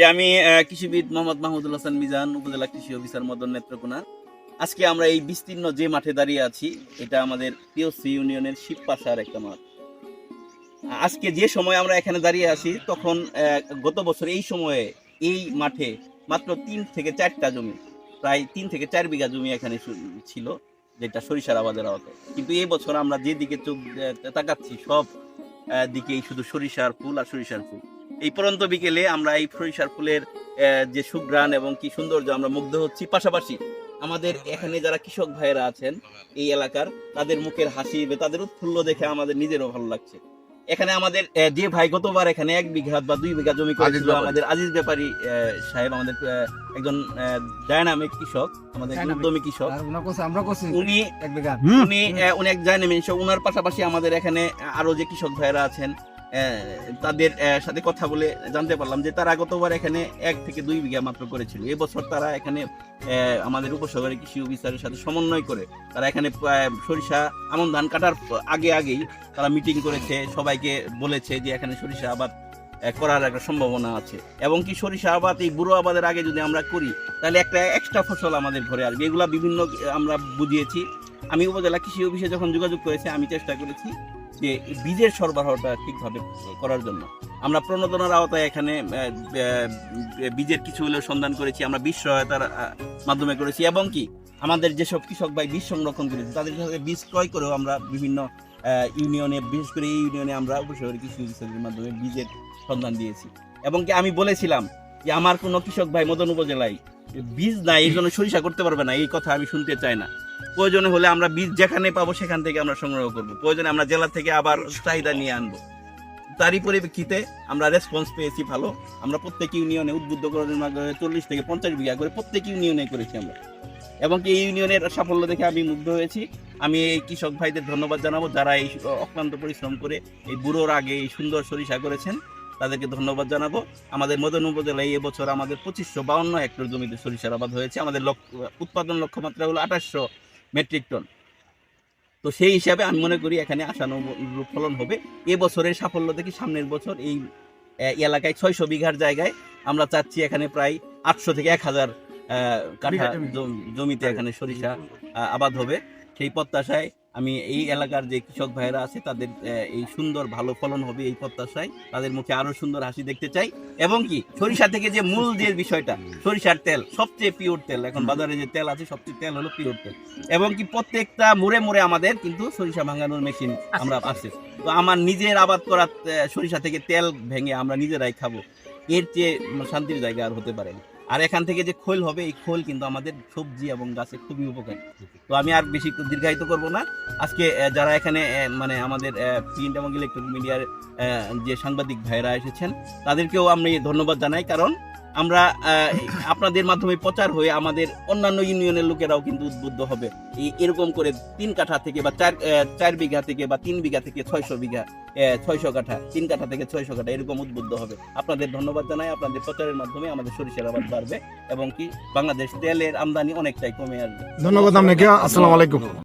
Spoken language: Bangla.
যে আমি কৃষিবিদ মোহাম্মদ মাহমুদুল হাসান মিজান, উপজেলা কৃষি অফিসার মদন নেত্রকোনা। আজকে আমরা এই বিস্তীর্ণ যে মাঠে দাঁড়িয়ে আছি, এটা আমাদের পিওসি ইউনিয়নের শিবপাশার একটা মাঠ। আজকে যে সময় আমরা এখানে দাঁড়িয়ে আছি, তখন গত বছর এই সময়ে এই মাঠে মাত্র তিন থেকে চারটা জমি, প্রায় তিন থেকে চার বিঘা জমি এখানে ছিল, যেটা সরিষার আবাদের আওতায়। কিন্তু এই বছর আমরা যেদিকে চোখ তাকাচ্ছি, সব দিকেই শুধু সরিষার ফুল আর সরিষার ফুল। এই পরন্ত বিকেলে আমরা এই সরিষার ফুলের যে সুগ্রাণ এবং কি সৌন্দর্য আমরা মুগ্ধ হচ্ছি। পাশাপাশি আমাদের এখানে যারা কৃষক ভাইয়েরা আছেন এই এলাকার তাদের মুখের হাসি বা তাদের উৎফুল্ল দেখে আমাদের নিজেরও ভালো লাগছে। এখানে আমাদের যে ভাই গতবার এখানে এক বিঘা বা দুই বিঘা জমি করেছিল আমাদের আজিজ ব্যাপারী সাহেব আমাদের একজন ডায়নামিক কৃষক আমাদের। উদ্যমী কৃষক। উনা করছে আমরা করছি উনি এক বিঘা। উনি এক ডাইনামিক ওনার পাশাপাশি আমাদের এখানে আরও যে কৃষক ভাইরা আছেন তাদের সাথে কথা বলে জানতে পারলাম যে তারা গতবার এখানে এক থেকে দুই বিঘা মাত্র করেছিল। এবছর তারা এখানে আমাদের উপসহকারী কৃষি অফিসারের সাথে সমন্বয় করে তারা এখানে সরিষা, আমন ধান কাটার আগে আগেই তারা মিটিং করেছে, সবাইকে বলেছে যে এখানে সরিষা আবাদ করার একটা সম্ভাবনা আছে। এবং কি সরিষা আবাদ, এই বুড়ো আবাদের আগে যদি আমরা করি, তাহলে একটা এক্সট্রা ফসল আমাদের ঘরে আসবে। এগুলা বিভিন্ন আমরা বুঝিয়েছি। আমি উপজেলা কৃষি অফিসে যখন যোগাযোগ করেছি, আমি চেষ্টা করেছি যে বীজের সরবরাহটা ঠিকভাবে করার জন্য। আমরা প্রণোদনার আওতায় এখানে বীজের কিছু হলেও সন্ধান করেছি, আমরা বীজ সহায়তার মাধ্যমে করেছি এবং কি আমাদের যেসব কৃষক ভাই বীজ সংরক্ষণ করেছে, তাদের কাছে বীজ ক্রয় করেও আমরা বিভিন্ন ইউনিয়নে, বিশেষ করে এই ইউনিয়নে আমরা উপশহরী কৃষি অফিসের মাধ্যমে বীজের সন্ধান দিয়েছি। এবং কি আমি বলেছিলাম যে আমার কোনো কৃষক ভাই মদন উপজেলায় বীজ নাই, এই জন্য সরিষা করতে পারবে না, এই কথা আমি শুনতে চাই না। প্রয়োজনে হলে আমরা বীজ যেখানে পাবো সেখান থেকে আমরা সংগ্রহ করব। প্রয়োজনে আমরা জেলা থেকে আবার চাহিদা নিয়ে আনব। তারই পরিপ্রেক্ষিতে আমরা রেসপন্স পেয়েছি ভালো। আমরা প্রত্যেক ইউনিয়নে উদ্বুদ্ধকরণের মাধ্যমে চল্লিশ থেকে পঞ্চাশ বিঘা করে প্রত্যেক ইউনিয়নে করেছি আমরা। এবং এই ইউনিয়নের সাফল্য দেখে আমি মুগ্ধ হয়েছি। আমি এই কৃষক ভাইদের ধন্যবাদ জানাব যারা এই অক্লান্ত পরিশ্রম করে এই বুড়োর আগে এই সুন্দর সরিষা করেছেন। তাদেরকে ধন্যবাদ জানাব। আমাদের মদন উপজেলায় এবছর আমাদের পঁচিশশো বাউন্ন হেক্টর জমিতে সরিষার আবাদ হয়েছে। আমাদের লক্ষ্য উৎপাদন লক্ষ্যমাত্রা হলো আঠাশশো মেট্রিক টন। তো সেই হিসাবে আমি মনে করি এখানে আশানুরূপ ফলন হবে। এবছরের বছরের সাফল্য দেখি সামনের বছর এই এলাকায় ছয়শো বিঘার জায়গায় আমরা চাচ্ছি এখানে প্রায় আটশো থেকে এক হাজার কাঠা। জমিতে এখানে সরিষা আবাদ হবে। সেই প্রত্যাশায় আমি এই এলাকার যে কৃষক ভাইয়েরা আছে তাদের এই সুন্দর ভালো ফলন হবে এই প্রত্যাশায় তাদের মুখে আরও সুন্দর হাসি দেখতে চাই। এবং কি সরিষা থেকে যে মূল যে বিষয়টা সরিষার তেল সবচেয়ে পিওর তেল। এখন বাজারে যে তেল আছে সবচেয়ে তেল হলো পিওর তেল। এবং কি প্রত্যেকটা মুড়ে মোড়ে আমাদের কিন্তু সরিষা ভাঙানোর মেশিন আমরা আছে। তো আমার নিজের আবাদ করা সরিষা থেকে তেল ভেঙে আমরা নিজেরাই খাব। এর চেয়ে শান্তির জায়গা আর হতে পারে না। আর এখান থেকে যে খোল হবে, এই খোল কিন্তু আমাদের সবজি এবং গাছে খুবই উপকারী। তো আমি আর বেশি দীর্ঘায়িত করব না। আজকে যারা এখানে মানে আমাদের প্রিন্ট এবং ইলেকট্রনিক মিডিয়ার যে সাংবাদিক ভাইরা এসেছেন, তাদেরকেও আমি ধন্যবাদ জানাই। কারণ আমরা আপনাদের মাধ্যমে প্রচার হয়ে আমাদের অন্যান্য ইউনিয়নের লোকেরাও কিন্তু উদ্বুদ্ধ হবে। এরকম করে তিন কাঠা থেকে বা চার চার বিঘা থেকে বা তিন বিঘা থেকে ছয়শো বিঘা ছয়শো কাঠা, তিন কাঠা থেকে ছয়শো কাঠা এরকম উদ্বুদ্ধ হবে। আপনাদের ধন্যবাদ জানাই, আপনাদের প্রচারের মাধ্যমে আমাদের সরিষার আবাদ বাড়বে এবং কি বাংলাদেশ তেলের আমদানি অনেকটাই কমে আসবে। ধন্যবাদ আপনাকে, আসসালামু আলাইকুম।